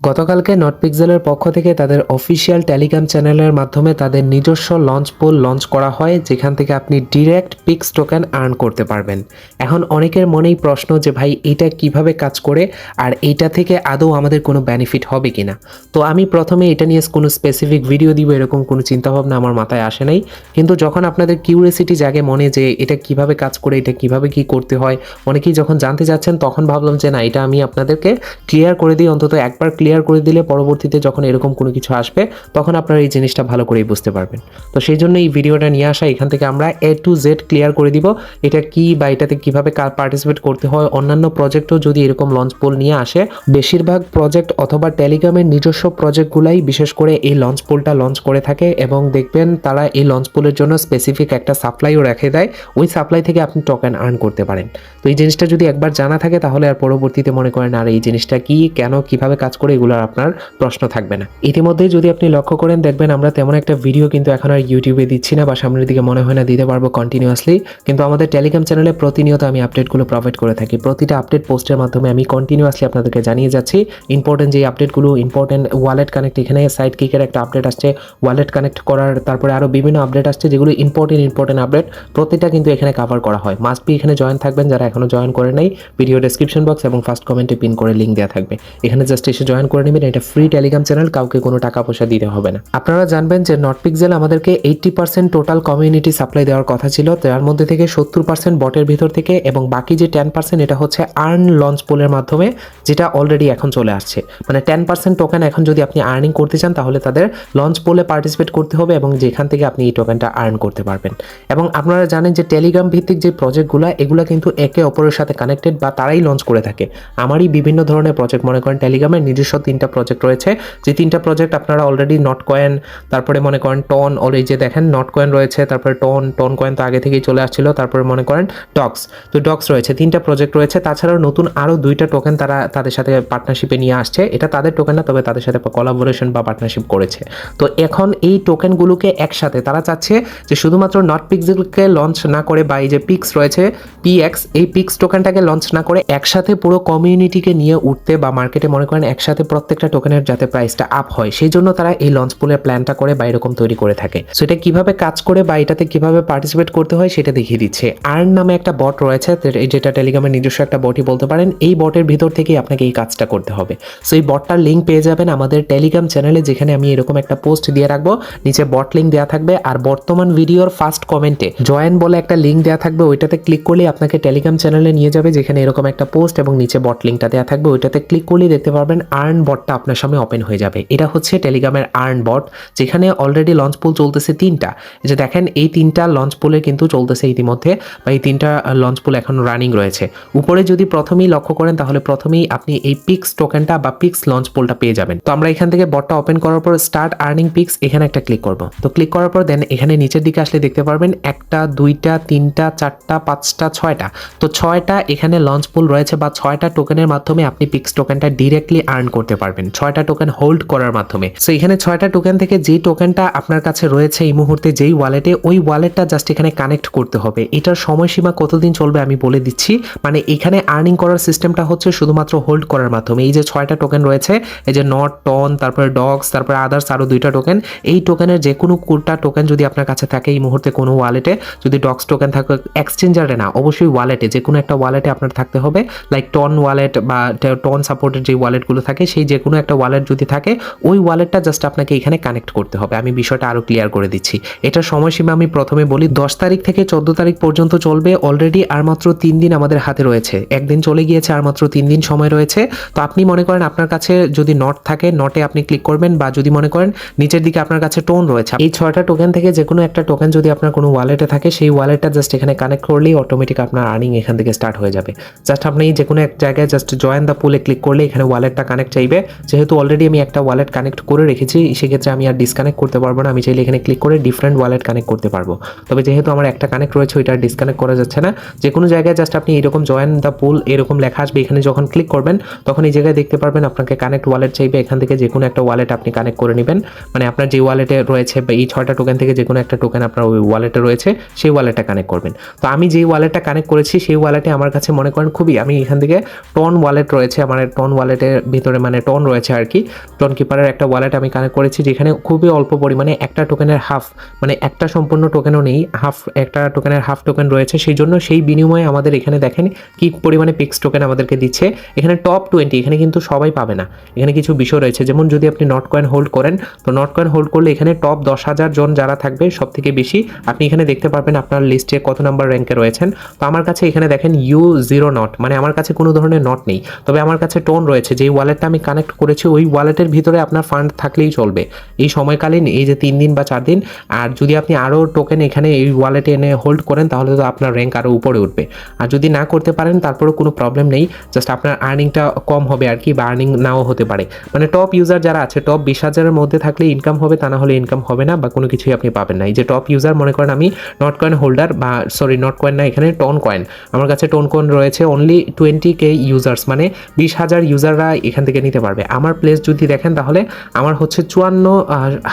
গতকালকে নটপিক্সেলের পক্ষ থেকে তাদের অফিসিয়াল টেলিগ্রাম চ্যানেলের মাধ্যমে তাদের নিজস্ব লঞ্চ পোল লঞ্চ করা হয়, যেখান থেকে আপনি ডিরেক্ট পিক্স টোকেন আর্ন করতে পারবেন। এখন অনেকের মনেই প্রশ্ন যে, ভাই, এটা কীভাবে কাজ করে? আর এইটা থেকে আদৌ আমাদের কোনো বেনিফিট হবে কি না তো আমি প্রথমে এটা নিয়ে কোনো স্পেসিফিক ভিডিও দিব, এরকম কোনো চিন্তাভাবনা আমার মাথায় আসে নাই। কিন্তু যখন আপনাদের কিউরিয়াসিটি জাগে মনে যে, এটা কীভাবে কাজ করে? এটা কীভাবে কি করতে হয়? অনেকেই যখন জানতে যাচ্ছেন, তখন ভাবলাম যে, না, এটা আমি আপনাদেরকে ক্লিয়ার করে দিই, অন্তত একবার ক্লিয়ার করে দিলে পরবর্তীতে যখন এরকম কোনো কিছু আসবে, তখন আপনারা এই জিনিসটা ভালো করেই বুঝতে পারবেন। তো সেই জন্য এই ভিডিওটা নিয়ে আসা, এখান থেকে আমরা এ টু জেড ক্লিয়ার করে দিব, এটা কি বা এটাতে কীভাবে পার্টিসিপেট করতে হয়। অন্যান্য প্রজেক্টও যদি এরকম লঞ্চ পোল নিয়ে আসে, বেশিরভাগ প্রজেক্ট অথবা টেলিগ্রামের নিজস্ব প্রজেক্টগুলাই বিশেষ করে এই লঞ্চ পোলটা লঞ্চ করে থাকে এবং দেখবেন তারা এই লঞ্চ পোলের জন্য স্পেসিফিক একটা সাপ্লাইও রেখে দেয়। ওই সাপ্লাই থেকে আপনি টোকেন আর্ন করতে পারেন। তো এই জিনিসটা যদি একবার জানা থাকে, তাহলে আর পরবর্তীতে মনে করেন, আর, এই জিনিসটা কি? কেন? কীভাবে কাজ করে? এগুলো আর আপনার প্রশ্ন থাকবে না। ইতিমধ্যে যদি আপনি লক্ষ্য করেন, দেখবেন আমরা তেমন একটা ভিডিও কিন্তু এখন আর ইউটিউবে দিচ্ছি না বা সামনের দিকে মনে হয় না, দিতে পারব কন্টিনিউয়াসলি কিন্তু আমাদের টেলিগ্রাম চ্যানেলে প্রতিনিয়ত আমি আপডেটগুলো প্রোভাইড করে থাকি। প্রতিটা আপডেট পোস্টের মাধ্যমে আমি কন্টিনিউয়াসলি আপনাদেরকে জানিয়ে যাচ্ছি। ইম্পর্টেন্ট যে আপডেটগুলো ইম্পর্টেন্ট ওয়ালেট কানেক্ট এখানে সাইড কিকের একটা আপডেট আসছে। ওয়ালেট কানেক্ট করার, তারপরে আরও বিভিন্ন আপডেট আসছে, যেগুলো ইম্পর্টেন্ট ইম্পর্টেন্ট আপডেট প্রতিটা কিন্তু এখানে কভার করা হয়। মাস্ট বি এখানে জয়েন থাকবেন, যারা এখনও জয়েন করে নাই ভিডিও ডেসক্রিপশন বক্স এবং ফার্স্ট কমেন্টে পিন করে লিঙ্ক দেওয়া থাকবে। এখানে জাস্ট এসে জয়েন করে নেবেন, এটা ফ্রি টেলিগ্রাম চ্যানেল কাউকে কোনো টাকা পয়সা দিতে হবে না। আপনারা জানবেন যে নট পিক্সেল আমাদেরকে eighty percent total community supply দেওয়ার কথা ছিল তার মধ্যে থেকে সত্তর পার্সেন্ট বটের ভিতর থেকে এবং বাকি যে টেন পার্সেন্ট এটা হচ্ছে আর্ন লঞ্চ পোলের মাধ্যমে, যেটা অলরেডি এখন চলে আসছে। মানে টেন পার্সেন্ট টোকেন এখন যদি আপনি আর্নিং করতে চান, তাহলে তাদের লঞ্চ পোলে পার্টিসিপেট করতে হবে এবং যেখান থেকে আপনি এই টোকেনটা আর্ন করতে পারবেন। এবং আপনারা জানেন যে টেলিগ্রাম ভিত্তিক যে প্রজেক্টগুলো এগুলো কিন্তু একে অপরের সাথে কানেক্টেড বা তারাই লঞ্চ করে থাকে। আমারই বিভিন্ন ধরনের প্রজেক্ট মনে করেন টেলিগ্রামের নিজস্ব তিনটা প্রজেক্ট রয়েছে। যে তিনটা প্রজেক্ট আপনারা অলরেডি নট কয়েন তারপরে মনে করেন টন অল এই যে দেখেন নট কয়েন রয়েছে, তারপরে টন টন কয়েন তো আগে থেকেই চলে আসছিল, তারপরে মনে করেন ডক্স তো ডক্স রয়েছে, তিনটা প্রজেক্ট রয়েছে, তাছাড়াও নতুন আরও দুইটা টোকেন তারা তাদের সাথে পার্টনারশিপে নিয়ে আসছে। এটা তাদের টোকেন না, তবে তাদের সাথে কোলাবোরেশন বা পার্টনারশিপ করেছে। তো এখন এই টোকেনগুলোকে একসাথে তারা চাচ্ছে যে শুধুমাত্র নট পিক্সেলকে লঞ্চ না করে বা এই যে পিক্স রয়েছে পিএক্স এই পিক্স টোকেনটাকে লঞ্চ না করে একসাথে পুরো কমিউনিটিকে নিয়ে উঠতে বা মার্কেটে মনে করেন একসাথে প্রত্যেকটা টোকেনের যাতে প্রাইসটা আপ হয় সেই জন্য তারা এই লঞ্চ পুলের প্ল্যানটা করে বা এরকম তৈরি করে থাকে। সো এটা কীভাবে কাজ করে বা এটাতে কীভাবে পার্টিসিপেট করতে হয় সেটা দেখিয়ে দিচ্ছে। আর্ন নামে একটা বট রয়েছে যেটা টেলিগ্রামের নিজস্ব একটা বটই বলতে পারেন, এই বটের ভিতর থেকেই আপনাকে এই কাজটা করতে হবে। সো এই বটটার লিঙ্ক পেয়ে যাবেন আমাদের টেলিগ্রাম চ্যানেলে যেখানে আমি এরকম একটা পোস্ট দিয়ে রাখব। নিচে বট লিঙ্ক দেওয়া থাকবে। আর বর্তমান ভিডিওর ফার্স্ট কমেন্টে জয়েন বলে একটা লিঙ্ক দেওয়া থাকবে, ওইটাতে ক্লিক করলে আপনাকে টেলিগ্রাম চ্যানেলে নিয়ে যাবে, যেখানে এরকম একটা পোস্ট এবং নিচে বট লিঙ্কটা দেওয়া থাকবে, ওইটাতে ক্লিক করলেই দেখতে পারবেন আর্ন বটটা আপনার সামনে ওপেন হয়ে যাবে। এটা হচ্ছে টেলিগ্রামের আর্ন বট যেখানে অলরেডি লঞ্চ পুল চলতেছে তিনটা। যে দেখেন, এই তিনটা লঞ্চ পুলে কিন্তু চলতেছে ইতিমধ্যে, বা এই তিনটা লঞ্চ পুল এখন রানিং রয়েছে। উপরে যদি প্রথমেই লক্ষ্য করেন, তাহলে প্রথমেই আপনি এই পিক্স টোকেনটা বা পিক্স লঞ্চ পুলটা পেয়ে যাবেন। তো আমরা এখান থেকে বটটা ওপেন করার পর স্টার্ট আর্নিং পিক্স এখানে একটা ক্লিক করব। তো ক্লিক করার পর দেন এখানে নিচের দিকে আসলে দেখতে পারবেন, একটা, দুইটা, তিনটা, চারটা, পাঁচটা, ছয়টা। তো ছয়টা এখানে লঞ্চ পুল রয়েছে, বা ছয়টা টোকেনের মাধ্যমে আপনি পিক্স টোকেনটা ডিরেক্টলি আর্ন করতে পারবেন। ছয়টা টোকেন হোল্ড করার মাধ্যমে। সো এখানে ছয়টা টোকেন থেকে যেই টোকেনটা আপনার কাছে রয়েছে এই মুহূর্তে, যেই ওয়ালেটে ওই ওয়ালেটটা জাস্ট এখানে কানেক্ট করতে হবে। এটার সময়সীমা কতদিন চলবে আমি বলে দিচ্ছি। মানে এখানে আর্নিং করার সিস্টেমটা হচ্ছে শুধুমাত্র হোল্ড করার মাধ্যমে। এই যে ছয়টা টোকেন রয়েছে, এই যে নট টন তারপরে ডগস তারপরে আদার্স আরও দুইটা টোকেন এই টোকেনের যে কোনো কোটা টোকেন যদি আপনার কাছে থাকে এই মুহূর্তে কোনো ওয়ালেটে যদি ডগস টোকেন থাকে এক্সচেঞ্জারে না, অবশ্যই ওয়ালেটে যে কোনো একটা ওয়ালেটে আপনার থাকতে হবে। লাইক টন ওয়ালেট বা টন সাপোর্টের যে ওয়ালেটগুলো থাকে সেই যে কোনো একটা ওয়ালেট যদি থাকে, ওই ওয়ালেটটা জাস্ট আপনাকে এখানে কানেক্ট করতে হবে। আমি বিষয়টা আরও ক্লিয়ার করে দিচ্ছি। এটার সময়সীমা আমি প্রথমে বলি, দশ তারিখ থেকে চোদ্দ তারিখ পর্যন্ত চলবে। অলরেডি আর মাত্র তিন দিন আমাদের হাতে রয়েছে। একদিন চলে গিয়েছে, আর মাত্র তিন দিন সময় রয়েছে। তো আপনি মনে করেন আপনার কাছে যদি নট থাকে নটে আপনি ক্লিক করবেন বা যদি মনে করেন নিচের দিকে আপনার কাছে টোন রয়েছে, এই ছয়টা টোকেন থেকে যে কোনো একটা টোকেন যদি আপনার কোনো ওয়ালেটে থাকে, সেই ওয়ালেটটা জাস্ট এখানে কানেক্ট করলেই অটোমেটিক আপনার আর্নিং এখান থেকে স্টার্ট হয়ে যাবে। জাস্ট আপনি যে কোনো এক জায়গায় জাস্ট জয়েন দ্য পুলে ক্লিক করলে এখানে ওয়ালেটটা কানেক্ট চাইবে। যেহেতু অলরেডি আমি একটা ওয়ালেট কানেক্ট করে রেখেছি, সেক্ষেত্রে আমি আর ডিসকানেক্ট করতে পারব না। আমি চাইলে এখানে ক্লিক করে ডিফারেন্ট ওয়ালেট কানেক্ট করতে পারব। তবে যেহেতু আমার একটা কানেক্ট রয়েছে, ওইটা ডিসকানেক্ট করা যাচ্ছে না। যে কোনো জায়গায় জাস্ট আপনি এরকম জয়েন দ্য পুল এরকম লেখা আসবে, এখানে যখন ক্লিক করবেন, তখন এই জায়গায় দেখতে পারবেন আপনাকে কানেক্ট ওয়ালেট চাইবে। এখান থেকে যে কোনো একটা ওয়ালেট আপনি কানেক্ট করে নেবেন। মানে আপনার যে ওয়ালেটে রয়েছে বা এই ছয়টা টোকেন থেকে যে কোনো একটা টোকেন আপনার ওই ওয়ালেটে রয়েছে, সেই ওয়ালেটটা কানেক্ট করবেন। তো আমি যেই ওয়ালেটটা কানেক্ট করেছি, সেই ওয়ালেটে আমার কাছে মনে করেন খুবই, আমি এখান থেকে টন ওয়ালেট রয়েছে, আমার টন ওয়ালেটের ভিতরে মানে টন রয়েছে আর কি। টন কিপারের একটা ওয়ালেট আমি কানেক্ট করেছি, যেখানে খুবই অল্প পরিমাণে একটা টোকেনের হাফ মানে একটা সম্পূর্ণ টোকেনও নেই হাফ একটা টোকেনের হাফ টোকেন রয়েছে। সেই জন্য সেই বিনিময়ে আমাদের এখানে দেখেন কি পরিমাণে পিক্স টোকেন আমাদেরকে দিচ্ছে। এখানে টপ টোয়েন্টি এখানে কিন্তু সবাই পাবে না। এখানে কিছু বিষয় রয়েছে, যেমন যদি আপনি নট কয়েন হোল্ড করেন, তো নট কয়েন হোল্ড করলে এখানে টপ দশ হাজার জন যারা থাকবে সব থেকে বেশি, আপনি এখানে দেখতে পারবেন আপনার লিস্টে কত নাম্বার র্যাঙ্কে রয়েছেন। তো আমার কাছে এখানে দেখেন ইউ জিরো নট মানে আমার কাছে কোনো ধরনের নট নেই। তবে আমার কাছে টোন রয়েছে, যেই ওয়ালেটটা আমি কানেক্ট করেছি, ওই ওয়ালেটের ভিতরে আপনার ফান্ড থাকলেই চলবে। এই সময়কালীন, এই যে তিন দিন বা চার দিন, আর যদি আপনি আরও টোকেন এখানে এই ওয়ালেটে এনে হোল্ড করেন, তাহলে তো আপনার র্যাঙ্ক আরও উপরে উঠবে। আর যদি না করতে পারেন, তারপরেও কোনো প্রবলেম নেই জাস্ট আপনার আর্নিংটা কম হবে আর কি, বা আর্নিং নাও হতে পারে। মানে টপ ইউজার যারা আছে টপ বিশ হাজারের মধ্যে থাকলে ইনকাম হবে, তা না হলে ইনকাম হবে না, বা কোনো কিছুই আপনি পাবেন না। এই যে টপ ইউজার মনে করেন আমি নট কয়েন হোল্ডার বা সরি নট কয়েন না, এখানে টন কয়েন আমার কাছে টোন কয়েন রয়েছে অনলি টোয়েন্টি কে ইউজার্স মানে বিশ হাজার ইউজাররা এখান থেকে নিতে পারবে। আমার প্লেস যদি দেখেন তাহলে আমার হচ্ছে চুয়ান্ন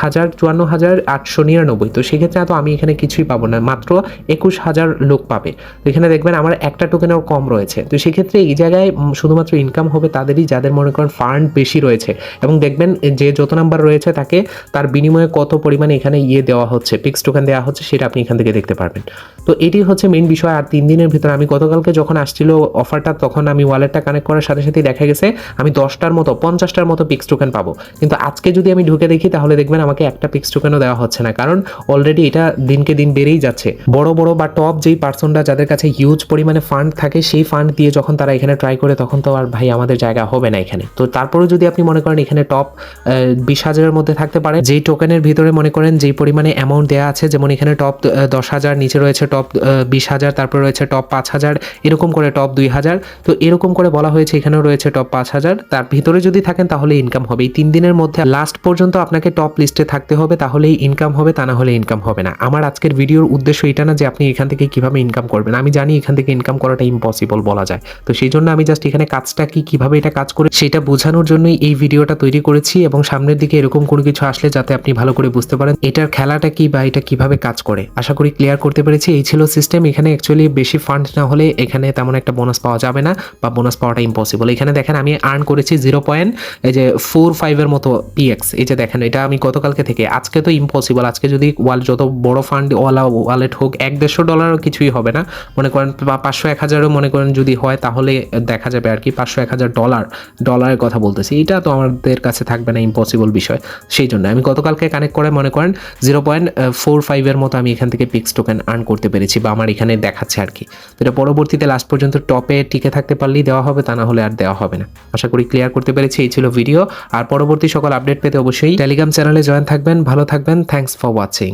হাজার চুয়ান্ন হাজার আটশো নিরানব্বই। তো সেক্ষেত্রে তো আমি এখানে কিছুই পাবো না, মাত্র একুশ হাজার লোক পাবে। তো এখানে দেখবেন আমার একটা টোকেনেও কম রয়েছে। তো সেক্ষেত্রে এই জায়গায় শুধুমাত্র ইনকাম হবে তাদেরই যাদের মনে করেন ফান্ড বেশি রয়েছে। এবং দেখবেন যে যত নাম্বার রয়েছে তাকে তার বিনিময়ে কত পরিমাণে এখানে ইয়ে দেওয়া হচ্ছে পিক্স টোকেন দেওয়া হচ্ছে, সেটা আপনি এখান থেকে দেখতে পারবেন। তো এটি হচ্ছে মেইন বিষয়। আর তিন দিনের ভিতরে আমি গতকালকে যখন আসছিল অফারটা তখন আমি ওয়ালেটটা কানেক্ট করার সাথে সাথে দেখা গেছে, আমি দশটার পঞ্চাশটার মতো পিক্স টোকেন পাবো। কিন্তু আজকে যদি আমি ঢুকে দেখি, তাহলে দেখবেন আমাকে একটা পিক্স টোকেনও দেওয়া হচ্ছে না। কারণ অলরেডি এটা দিনকে দিন বেড়েই যাচ্ছে। বড় বড় বা টপ যেই পার্সনরা যাদের কাছে হিউজ পরিমাণে ফান্ড থাকে, সেই ফান্ড দিয়ে যখন তারা এখানে ট্রাই করে, তখন তো আর ভাই আমাদের জায়গা হবে না এখানে। তো তারপরেও যদি আপনি মনে করেন এখানে টপ বিশ হাজারের মধ্যে থাকতে পারে, যেই টোকেনের ভিতরে মনে করেন যেই পরিমাণে অ্যামাউন্ট দেওয়া আছে, যেমন এখানে টপ দশ হাজার, নিচে রয়েছে টপ বিশ হাজার, তারপরে রয়েছে টপ পাঁচ হাজার, এরকম করে টপ দুই হাজার। তো এরকম করে বলা হয়েছে এখানেও রয়েছে টপ পাঁচ হাজার, তার ভিতরে যদি থাকেন, তাহলে ইনকাম হবে। এই তিন দিনের মধ্যে লাস্ট পর্যন্ত আপনাকে টপ লিস্টে থাকতে হবে, তাহলেই ইনকাম হবে, তা না হলে ইনকাম হবে না। আমার আজকের ভিডিওর উদ্দেশ্য এটা না যে আপনি এখান থেকে কীভাবে ইনকাম করবেন। আমি জানি এখান থেকে ইনকাম করাটা ইম্পসিবল বলা যায়। তো সেই জন্য আমি জাস্ট এখানে কাজটা কি, কীভাবে এটা কাজ করে, সেটা বোঝানোর জন্যই এই ভিডিওটা তৈরি করেছি এবং সামনের দিকে এরকম কোনো কিছু আসলে যাতে আপনি ভালো করে বুঝতে পারেন, এটার খেলাটা কি বা এটা কীভাবে কাজ করে। আশা করি ক্লিয়ার করতে পেরেছি। এই ছিল সিস্টেম এখানে অ্যাকচুয়ালি বেশি ফান্ড না হলে এখানে তেমন একটা বোনাস পাওয়া যাবে না বা বোনাস পাওয়াটা ইম্পসিবল এখানে দেখেন, আমি আর্ন করেছি জিরো পয়েন্ট এই যে ফোর ফাইভের মতো পিএক্স এই যে দেখেন, এটা আমি গতকালকে থেকে, আজকে তো ইম্পসিবল আজকে যদি যত বড় ফান্ড ওয়ালা ওয়ালেট হোক, এক দেড়শো ডলারও কিছুই হবে না। মনে করেন পাঁচশো এক হাজারও মনে করেন যদি হয়, তাহলে দেখা যাবে আর কি পাঁচশো এক হাজার ডলার ডলারের কথা বলতেছি। এটা তো আমাদের কাছে থাকবে না ইম্পসিবল বিষয়। সেই জন্য আমি গতকালকে কানেক্ট করে মনে করেন জিরো পয়েন্ট ফোর ফাইভের মতো আমি এখান থেকে পিক্স টোকেন আর্ন করতে পেরেছি বা আমার এখানে দেখাচ্ছে আর কি। এটা পরবর্তীতে লাস্ট পর্যন্ত টপে টিকে থাকতে পারলেই দেওয়া হবে, তা না হলে আর দেওয়া হবে না। আশা করি ক্লিয়ার করতে পেরেছি, এই ছিল ভিডিও। আর পরবর্তী সকল আপডেট পেতে অবশ্যই টেলিগ্রাম চ্যানেলে জয়েন থাকবেন। ভালো থাকবেন। Thanks for watching